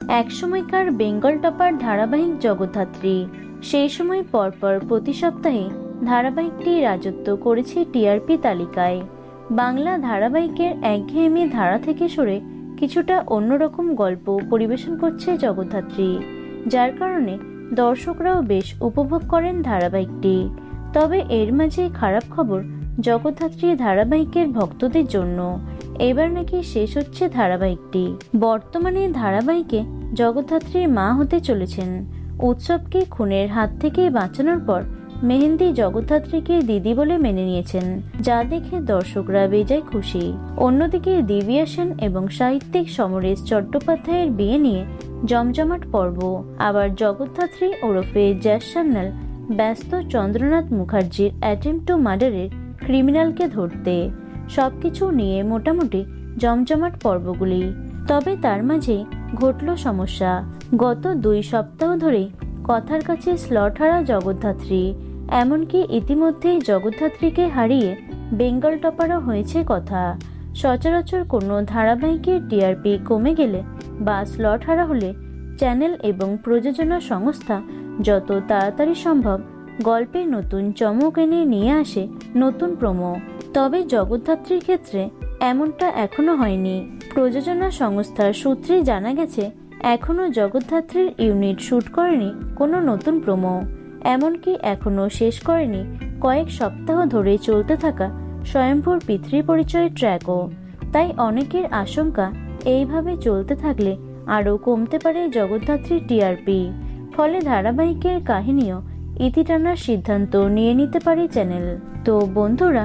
একসময়কার Bengal topper ধারাবাহিক জগদ্ধাত্রী। সেই সময় পরপর প্রতি সপ্তাহে ধারাবাহিকটি রাজত্ব করেছে টিআরপি তালিকায়। বাংলা ধারাবাহিকের একঘেয়েমি ধারা থেকে সরে কিছুটা অন্যরকম গল্প পরিবেশন করছে জগদ্ধাত্রী, যার কারণে দর্শকরাও বেশ উপভোগ করেন ধারাবাহিকটি। তবে এর মাঝে খারাপ খবর জগদ্ধাত্রী ধারাবাহিকের ভক্তদের জন্য। এবার নাকি শেষ হচ্ছে ধারাবাহিকটি। বর্তমানে ধারাবাহিকে জগদ্ধাত্রীর মা হতে চলেছেন। উৎসবকে খুনের হাত থেকে বাঁচানোর পর মেহেন্দি জগদ্ধাত্রীকে দিদি বলে মেনে নিয়েছেন, যা দেখে দর্শকরা বেজায় খুশি। অন্যদিকে দিব্যা সেন এবং সাহিত্যিক সমরেশ চট্টোপাধ্যায়ের বিয়ে নিয়ে জমজমাট পর্ব। আবার জগদ্ধাত্রী ওরফে জ্যাস সান্যাল ব্যস্ত চন্দ্রনাথ মুখার্জির অ্যাটেম্প টু মার্ডারের ক্রিমিনালকে ধরতে। সবকিছু নিয়ে মোটামুটি জমজমাট পর্বগুলি। তবে তার মাঝে ঘটল সমস্যা। গত দুই সপ্তাহ ধরে কথার কাছে স্লট হারা জগদ্ধাত্রী, এমনকি ইতিমধ্যেই জগদ্ধাত্রীকে হারিয়ে বেঙ্গল টপারও হয়েছে কথা। সচরাচর কোনো ধারাবাহিকের টিআরপি কমে গেলে বা স্লট হারা হলে চ্যানেল এবং প্রযোজনা সংস্থা যত তাড়াতাড়ি সম্ভব গল্পে নতুন চমক এনে নিয়ে আসে নতুন প্রোমো তবে জগদ্ধাত্রীর ক্ষেত্রে এমনটা এখনও হয়নি। প্রযোজনা সংস্থার সূত্রে জানা গেছে, এখনও জগদ্ধাত্রীর ইউনিট শ্যুট করেনি কোনো নতুন প্রোমো। এমনকি এখনও শেষ করেনি কয়েক সপ্তাহ ধরে চলতে থাকা স্বয়ংভূর পিতৃ পরিচয় ট্র্যাকও। তাই অনেকের আশঙ্কা, এইভাবে চলতে থাকলে আরও কমতে পারে জগদ্ধাত্রীর টিআরপি ফলে ধারাবাহিকের কাহিনীও ইতি টানার সিদ্ধান্ত নিয়ে নিতে পারে চ্যানেল। তো বন্ধুরা